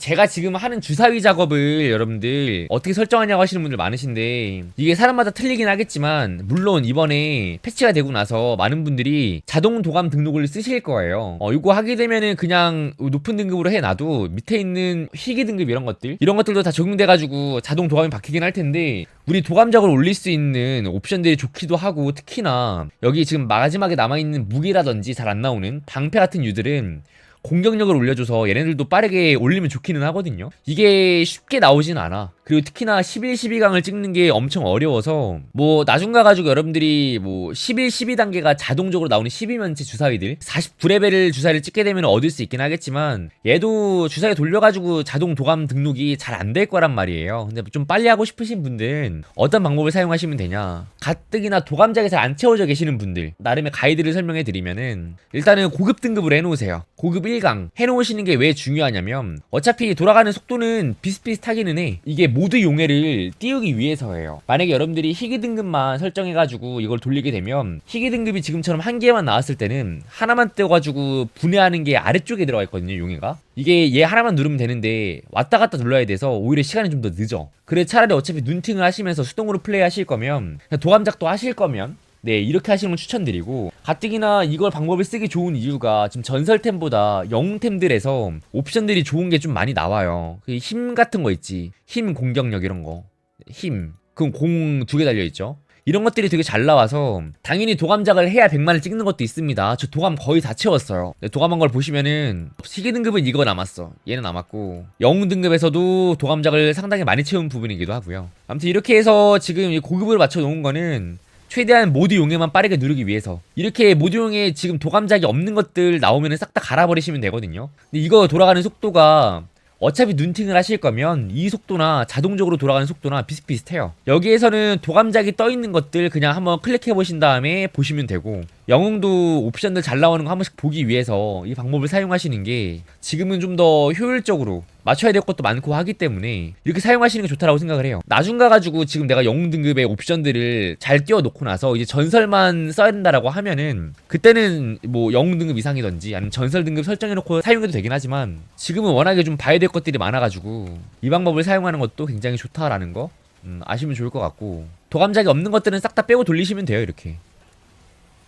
제가 지금 하는 주사위 작업을 여러분들 어떻게 설정하냐고 하시는 분들 많으신데 이게 사람마다 틀리긴 하겠지만 물론 이번에 패치가 되고 나서 많은 분들이 자동 도감 등록을 쓰실 거예요. 어, 이거 하게 되면은 그냥 높은 등급으로 해놔도 밑에 있는 희귀 등급 이런 것들 이런 것들도 다 적용돼가지고 자동 도감이 바뀌긴 할 텐데 우리 도감작을 올릴 수 있는 옵션들이 좋기도 하고 특히나 여기 지금 마지막에 남아있는 무기라든지 잘 안 나오는 방패 같은 유들은 공격력을 올려줘서 얘네들도 빠르게 올리면 좋기는 하거든요. 이게 쉽게 나오진 않아. 그리고 특히나 11, 12강을 찍는 게 엄청 어려워서 뭐 나중 가가지고 여러분들이 뭐 11, 12단계가 자동적으로 나오는 12면체 주사위들 49레벨을 주사위를 찍게 되면 얻을 수 있긴 하겠지만 얘도 주사위 돌려가지고 자동 도감 등록이 잘 안 될 거란 말이에요. 근데 좀 빨리 하고 싶으신 분들은 어떤 방법을 사용하시면 되냐 가뜩이나 도감작이 잘 안 채워져 계시는 분들 나름의 가이드를 설명해 드리면은 일단은 고급 등급을 해놓으세요. 고급 1강 해놓으시는 게 왜 중요하냐면 어차피 돌아가는 속도는 비슷비슷하기는 해. 이게 모드 용해를 띄우기 위해서예요. 만약에 여러분들이 희귀 등급만 설정해가지고 이걸 돌리게 되면 희귀 등급이 지금처럼 한 개만 나왔을 때는 하나만 떼어가지고 분해하는 게 아래쪽에 들어가 있거든요, 용해가. 이게 얘 하나만 누르면 되는데 왔다 갔다 눌러야 돼서 오히려 시간이 좀 더 늦어. 그래 차라리 어차피 눈팅을 하시면서 수동으로 플레이 하실 거면 도감작도 하실 거면 네 이렇게 하시는 걸 추천드리고 가뜩이나 이걸 방법을 쓰기 좋은 이유가 지금 전설템보다 영웅템들에서 옵션들이 좋은 게 좀 많이 나와요. 그힘 같은 거 있지. 힘 공격력 이런 거힘. 그럼 공 두 개 달려있죠. 이런 것들이 되게 잘 나와서 당연히 도감작을 해야 100만을 찍는 것도 있습니다. 저 도감 거의 다 채웠어요. 네, 도감한 걸 보시면은 희귀 등급은 이거 남았어. 얘는 남았고. 영웅 등급에서도 도감작을 상당히 많이 채운 부분이기도 하고요. 아무튼 이렇게 해서 지금 이 고급을 맞춰 놓은 거는 최대한 모드 용해만 빠르게 누르기 위해서. 이렇게 모드 용해 지금 도감작이 없는 것들 나오면 싹 다 갈아버리시면 되거든요. 근데 이거 돌아가는 속도가 어차피 눈팅을 하실 거면 이 속도나 자동적으로 돌아가는 속도나 비슷비슷해요. 여기에서는 도감작이 떠 있는 것들 그냥 한번 클릭해 보신 다음에 보시면 되고 영웅도 옵션들 잘 나오는 거 한 번씩 보기 위해서 이 방법을 사용하시는 게 지금은 좀 더 효율적으로 맞춰야 될 것도 많고 하기 때문에 이렇게 사용하시는 게 좋다라고 생각을 해요. 나중 가가지고 지금 내가 영웅 등급의 옵션들을 잘 띄워놓고 나서 이제 전설만 써야 된다라고 하면은 그때는 뭐 영웅 등급 이상이든지 아니면 전설 등급 설정해놓고 사용해도 되긴 하지만 지금은 워낙에 좀 봐야 될 것들이 많아가지고 이 방법을 사용하는 것도 굉장히 좋다라는 거 음, 아시면 좋을 것 같고 도감작이 없는 것들은 싹 다 빼고 돌리시면 돼요 이렇게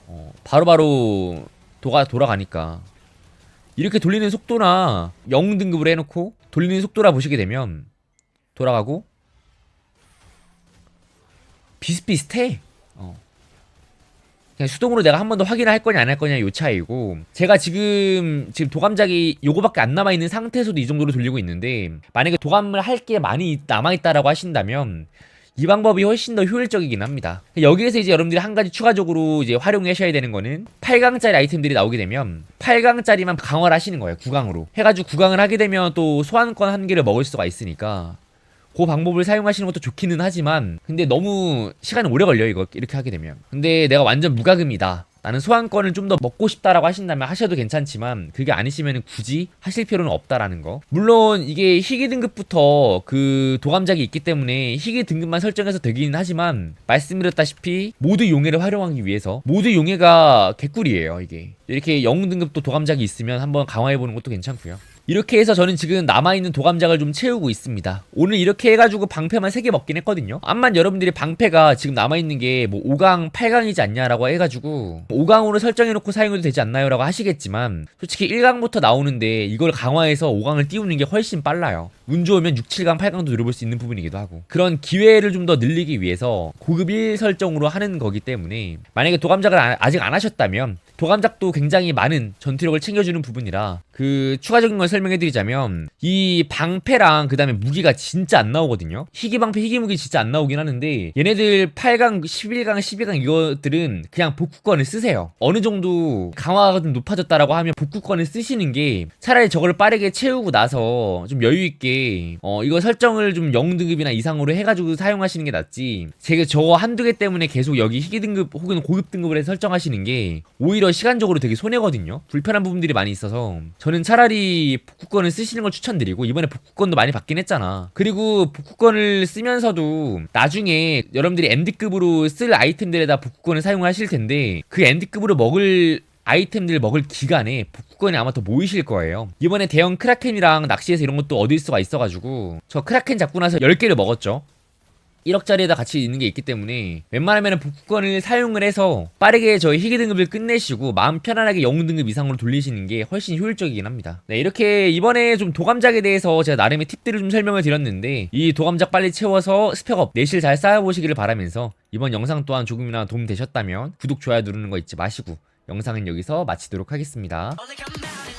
어, 바로바로 도가 돌아가니까 이렇게 돌리는 속도나 영웅 등급을 해놓고 돌리는 속도라 보시게 되면 돌아가고 비슷비슷해. 어. 그냥 수동으로 내가 한 번 더 확인을 할 거냐 안 할 거냐 요 차이고 제가 지금 지금 도감작이 요거밖에 안 남아 있는 상태에서도 이 정도로 돌리고 있는데 만약에 도감을 할 게 많이 남아 있다라고 하신다면 이 방법이 훨씬 더 효율적이긴 합니다. 여기에서 이제 여러분들이 한 가지 추가적으로 이제 활용하셔야 되는 거는 8강짜리 아이템들이 나오게 되면 8강짜리만 강화를 하시는 거예요. 9강으로. 해가지고 9강을 하게 되면 또 소환권 한 개를 먹을 수가 있으니까 그 방법을 사용하시는 것도 좋기는 하지만 근데 너무 시간이 오래 걸려 이거 이렇게 하게 되면 근데 내가 완전 무과금이다 나는 소환권을 좀 더 먹고 싶다라고 하신다면 하셔도 괜찮지만 그게 아니시면 굳이 하실 필요는 없다라는 거. 물론 이게 희귀 등급부터 그 도감작이 있기 때문에 희귀 등급만 설정해서 되긴 하지만 말씀드렸다시피 모두 용해를 활용하기 위해서 모두 용해가 개꿀이에요 이게. 이렇게 영웅 등급도 도감작이 있으면 한번 강화해보는 것도 괜찮고요 이렇게 해서 저는 지금 남아있는 도감작을 좀 채우고 있습니다. 오늘 이렇게 해가지고 방패만 3개 먹긴 했거든요. 암만 여러분들이 방패가 지금 남아있는 게 뭐 5강, 8강이지 않냐라고 해가지고 5강으로 설정해놓고 사용해도 되지 않나요? 라고 하시겠지만 솔직히 1강부터 나오는데 이걸 강화해서 5강을 띄우는 게 훨씬 빨라요. 운 좋으면 6, 7강, 8강도 누려볼 수 있는 부분이기도 하고 그런 기회를 좀 더 늘리기 위해서 고급 1 설정으로 하는 거기 때문에 만약에 도감작을 아- 아직 안 하셨다면 도감작도 굉장히 많은 전투력을 챙겨주는 부분이라 그 추가적인 걸 설명해 드리자면 이 방패랑 그 다음에 무기가 진짜 안 나오거든요. 희귀 방패 희귀 무기 진짜 안 나오긴 하는데 얘네들 8강 11강 12강 이것들은 그냥 복구권을 쓰세요. 어느 정도 강화가 좀 높아졌다라고 하면 복구권을 쓰시는 게 차라리 저걸 빠르게 채우고 나서 좀 여유 있게 어 이거 설정을 좀 영웅 등급이나 이상으로 해 가지고 사용하시는 게 낫지. 제가 저거 한두 개 때문에 계속 여기 희귀 등급 혹은 고급 등급을 해서 설정하시는 게 오히려 시간적으로 되게 손해거든요. 불편한 부분들이 많이 있어서 저는 차라리 복구권을 쓰시는 걸 추천드리고 이번에 복구권도 많이 받긴 했잖아. 그리고 복구권을 쓰면서도 나중에 여러분들이 엔드급으로 쓸 아이템들에다 복구권을 사용하실 텐데 그 엔드급으로 먹을 아이템들 먹을 기간에 복구건이 아마 더 모이실 거예요. 이번에 대형 크라켄이랑 낚시해서 이런 것도 얻을 수가 있어가지고 저 크라켄 잡고 나서 10개를 먹었죠. 1억짜리에다 같이 있는 게 있기 때문에 웬만하면 복구건을 사용을 해서 빠르게 저희 희귀 등급을 끝내시고 마음 편안하게 영웅 등급 이상으로 돌리시는 게 훨씬 효율적이긴 합니다. 네, 이렇게 이번에 좀 도감작에 대해서 제가 나름의 팁들을 좀 설명을 드렸는데 이 도감작 빨리 채워서 스펙업 내실 잘 쌓아보시기를 바라면서 이번 영상 또한 조금이나 도움 되셨다면 구독, 좋아요 누르는 거 잊지 마시고 영상은 여기서 마치도록 하겠습니다. Out